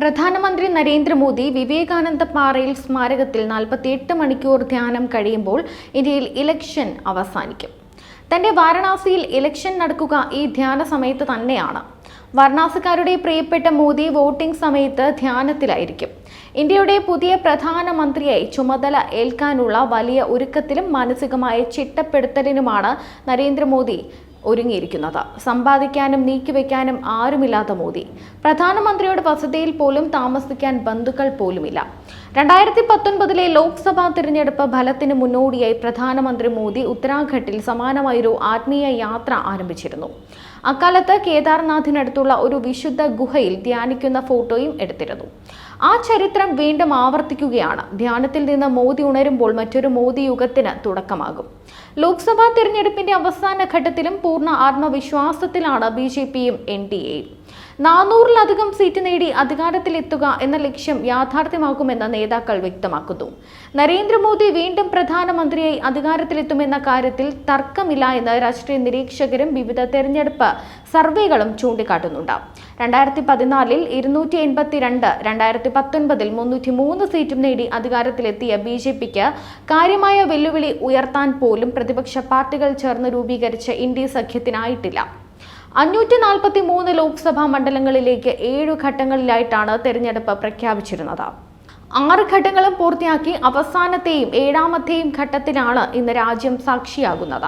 പ്രധാനമന്ത്രി നരേന്ദ്രമോദി വിവേകാനന്ദ പാറയിൽ സ്മാരകത്തിൽ നാൽപ്പത്തിയെട്ട് മണിക്കൂർ ധ്യാനം കഴിയുമ്പോൾ ഇന്ത്യയിൽ ഇലക്ഷൻ അവസാനിക്കും. തന്റെ വാരണാസിയിൽ ഇലക്ഷൻ നടക്കുക ഈ ധ്യാന സമയത്ത് തന്നെയാണ്. വാരണാസിക്കാരുടെ പ്രിയപ്പെട്ട മോദി വോട്ടിംഗ് സമയത്ത് ധ്യാനത്തിലായിരിക്കും. ഇന്ത്യയുടെ പുതിയ പ്രധാനമന്ത്രിയായി ചുമതല ഏൽക്കാനുള്ള വലിയ ഒരുക്കത്തിലും മാനസികമായ ചിട്ടപ്പെടുത്തലിനുമാണ് നരേന്ദ്രമോദി ഒരുങ്ങിയിരിക്കുന്നത്. സമ്പാദിക്കാനും നീക്കിവെക്കാനും ആരുമില്ലാത്ത മോദി. പ്രധാനമന്ത്രിയുടെ വസതിയിൽ പോലും താമസിക്കാൻ ബന്ധുക്കൾ പോലുമില്ല. രണ്ടായിരത്തി പത്തൊൻപതിലെ ലോക്സഭാ തിരഞ്ഞെടുപ്പ് ഫലത്തിന് മുന്നോടിയായി പ്രധാനമന്ത്രി മോദി ഉത്തരാഖണ്ഡിൽ സമാനമായൊരു ആത്മീയ യാത്ര ആരംഭിച്ചിരുന്നു. അക്കാലത്ത് കേദാർനാഥിനടുത്തുള്ള ഒരു വിശുദ്ധ ഗുഹയിൽ ധ്യാനിക്കുന്ന ഫോട്ടോയും എടുത്തിരുന്നു. ആ ചരിത്രം വീണ്ടും ആവർത്തിക്കുകയാണ്. ധ്യാനത്തിൽ നിന്ന് മോദി ഉണരുമ്പോൾ മറ്റൊരു മോദി യുഗത്തിന് തുടക്കമാകും. ലോക്സഭാ തിരഞ്ഞെടുപ്പിന്റെ അവസാന ഘട്ടത്തിലും പൂർണ ആത്മവിശ്വാസത്തിലാണ് ബി ജെ പിയും എൻ ഡി എയും. നാനൂറിലധികം സീറ്റ് നേടി അധികാരത്തിലെത്തുക എന്ന ലക്ഷ്യം യാഥാർത്ഥ്യമാക്കുമെന്ന് നേതാക്കൾ വ്യക്തമാക്കുന്നു. നരേന്ദ്രമോദി വീണ്ടും പ്രധാനമന്ത്രിയായി അധികാരത്തിലെത്തുമെന്ന കാര്യത്തിൽ തർക്കമില്ല എന്ന് രാഷ്ട്രീയ നിരീക്ഷകരും വിവിധ തെരഞ്ഞെടുപ്പ് സർവേകളും ചൂണ്ടിക്കാട്ടുന്നുണ്ട്. രണ്ടായിരത്തി പതിനാലിൽ ഇരുന്നൂറ്റി എൺപത്തിരണ്ട് രണ്ടായിരത്തി പത്തൊൻപതിൽ മുന്നൂറ്റി മൂന്ന് സീറ്റും നേടി അധികാരത്തിലെത്തിയ ബി ജെ പിക്ക് കാര്യമായ വെല്ലുവിളി ഉയർത്താൻ പോലും പ്രതിപക്ഷ പാർട്ടികൾ ചേർന്ന് രൂപീകരിച്ച ഇന്ത്യ സഖ്യത്തിനായിട്ടില്ല. അഞ്ഞൂറ്റി നാൽപ്പത്തി മൂന്ന് ലോക്സഭാ മണ്ഡലങ്ങളിലേക്ക് ഏഴു ഘട്ടങ്ങളിലായിട്ടാണ് തെരഞ്ഞെടുപ്പ് പ്രഖ്യാപിച്ചിരുന്നത്. ആറ് ഘട്ടങ്ങളും പൂർത്തിയാക്കി അവസാനത്തെയും ഏഴാമത്തെയും ഘട്ടത്തിലാണ് ഇന്ന് രാജ്യം സാക്ഷിയാകുന്നത്.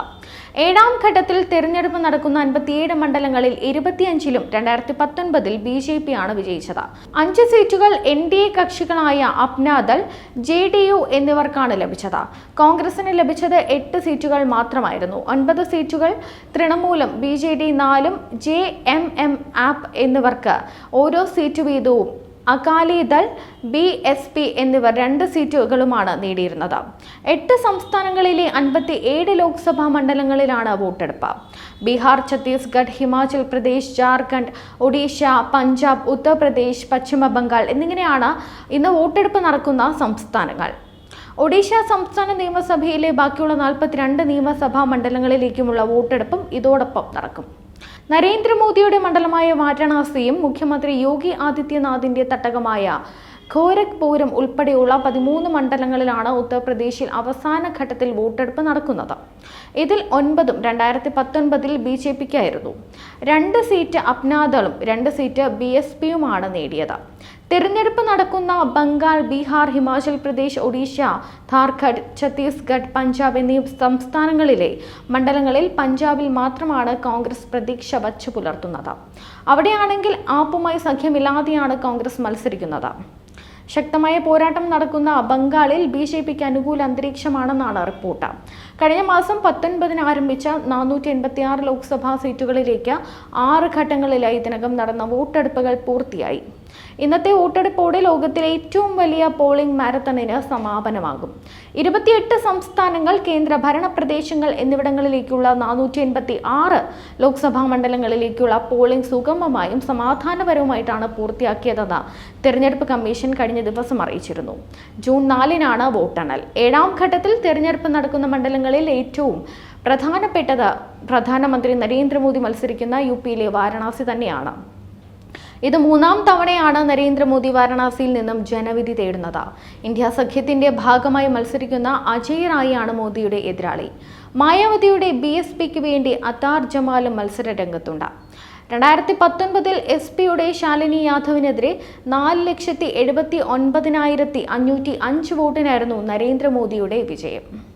ഏഴാം ഘട്ടത്തിൽ തെരഞ്ഞെടുപ്പ് നടക്കുന്ന അൻപത്തിയേഴ് മണ്ഡലങ്ങളിൽ ഇരുപത്തിയഞ്ചിലും രണ്ടായിരത്തി പത്തൊൻപതിൽ ബി ജെ പി ആണ് വിജയിച്ചത്. അഞ്ച് സീറ്റുകൾ എൻ ഡി എ കക്ഷികളായ അപ്നാദൽ ജെ ഡി യു എന്നിവർക്കാണ് ലഭിച്ചത്. കോൺഗ്രസിന് ലഭിച്ചത് എട്ട് സീറ്റുകൾ മാത്രമായിരുന്നു. ഒൻപത് സീറ്റുകൾ തൃണമൂലം ബി ജെ ഡി നാലും ജെ എം എം ആപ്പ് എന്നിവർക്ക് ഓരോ സീറ്റ് വീതവും അകാലിദൾ ബി എസ് പി എന്നിവർ രണ്ട് സീറ്റുകളുമാണ് നേടിയിരുന്നത്. എട്ട് സംസ്ഥാനങ്ങളിലെ അൻപത്തി ഏഴ് ലോക്സഭാ മണ്ഡലങ്ങളിലാണ് വോട്ടെടുപ്പ്. ബീഹാർ ഛത്തീസ്ഗഡ് ഹിമാചൽ പ്രദേശ് ജാർഖണ്ഡ് ഒഡീഷ പഞ്ചാബ് ഉത്തർപ്രദേശ് പശ്ചിമ ബംഗാൾ എന്നിങ്ങനെയാണ് ഇന്ന് വോട്ടെടുപ്പ് നടക്കുന്ന സംസ്ഥാനങ്ങൾ. ഒഡീഷ സംസ്ഥാന നിയമസഭയിലെ ബാക്കിയുള്ള നാൽപ്പത്തിരണ്ട് നിയമസഭാ മണ്ഡലങ്ങളിലേക്കുമുള്ള വോട്ടെടുപ്പും ഇതോടൊപ്പം നടക്കും. നരേന്ദ്രമോദിയുടെ മണ്ഡലമായ വാരണാസിയും മുഖ്യമന്ത്രി യോഗി ആദിത്യനാഥിന്റെ തട്ടകമായ ഖോരഖ്പൂരം ഉൾപ്പെടെയുള്ള പതിമൂന്ന് മണ്ഡലങ്ങളിലാണ് ഉത്തർപ്രദേശിൽ അവസാന ഘട്ടത്തിൽ വോട്ടെടുപ്പ് നടക്കുന്നത്. ഇതിൽ ഒൻപതും രണ്ടായിരത്തി പത്തൊൻപതിൽ ബി ജെ പിക്കായിരുന്നു. രണ്ട് സീറ്റ് അപ്നാദളും രണ്ട് സീറ്റ് ബി എസ് പിയുമാണ് നേടിയത്. തിരഞ്ഞെടുപ്പ് നടക്കുന്ന ബംഗാൾ ബീഹാർ ഹിമാചൽ പ്രദേശ് ഒഡീഷ ഝാർഖണ്ഡ് ഛത്തീസ്ഗഡ് പഞ്ചാബ് എന്നീ സംസ്ഥാനങ്ങളിലെ മണ്ഡലങ്ങളിൽ പഞ്ചാബിൽ മാത്രമാണ് കോൺഗ്രസ് പ്രതീക്ഷ വച്ചു പുലർത്തുന്നത്. അവിടെയാണെങ്കിൽ ആപ്പുമായി സഖ്യമില്ലാതെയാണ് കോൺഗ്രസ് മത്സരിക്കുന്നത്. ശക്തമായ പോരാട്ടം നടക്കുന്ന ബംഗാളിൽ ബി ജെ പിക്ക് അനുകൂല അന്തരീക്ഷമാണെന്നാണ് റിപ്പോർട്ട്. കഴിഞ്ഞ മാസം പത്തൊൻപതിന് ആരംഭിച്ച നാനൂറ്റി എൺപത്തി ആറ് ലോക്സഭാ സീറ്റുകളിലേക്ക് ആറ് ഘട്ടങ്ങളിലായി ഇതിനകം നടന്ന വോട്ടെടുപ്പുകൾ പൂർത്തിയായി. ഇന്നത്തെ വോട്ടെടുപ്പോടെ ലോകത്തിലെ ഏറ്റവും വലിയ പോളിംഗ് മാരത്തണിന് സമാപനമാകും. ഇരുപത്തിയെട്ട് സംസ്ഥാനങ്ങൾ കേന്ദ്ര ഭരണ പ്രദേശങ്ങൾ എന്നിവിടങ്ങളിലേക്കുള്ള നാനൂറ്റി എൺപത്തി ആറ് ലോക്സഭാ മണ്ഡലങ്ങളിലേക്കുള്ള പോളിംഗ് സുഗമമായും സമാധാനപരവുമായിട്ടാണ് പൂർത്തിയാക്കിയതെന്ന് തെരഞ്ഞെടുപ്പ് കമ്മീഷൻ കഴിഞ്ഞ ദിവസം അറിയിച്ചിരുന്നു. ജൂൺ നാലിനാണ് വോട്ടെണ്ണൽ. ഏഴാം ഘട്ടത്തിൽ തെരഞ്ഞെടുപ്പ് നടക്കുന്ന മണ്ഡലങ്ങളിൽ ഏറ്റവും പ്രധാനപ്പെട്ടത് പ്രധാനമന്ത്രി നരേന്ദ്രമോദി മത്സരിക്കുന്ന യു പിയിലെ വാരണാസി തന്നെയാണ്. ഇത് മൂന്നാം തവണയാണ് നരേന്ദ്രമോദി വാരണാസിയിൽ നിന്നും ജനവിധി തേടുന്നത്. ഇന്ത്യ സഖ്യത്തിന്റെ ഭാഗമായി മത്സരിക്കുന്ന അജയ് റായിയാണ് മോദിയുടെ എതിരാളി. മായാവതിയുടെ ബി എസ് പിക്ക് വേണ്ടി അത്താർ ജമാലും മത്സര രംഗത്തുണ്ട്. രണ്ടായിരത്തി പത്തൊൻപതിൽ എസ് പിയുടെ ശാലിനി യാദവിനെതിരെ നാല് ലക്ഷത്തി എഴുപത്തി ഒൻപതിനായിരത്തി അഞ്ഞൂറ്റി അഞ്ച് വോട്ടിനായിരുന്നു നരേന്ദ്രമോദിയുടെ വിജയം.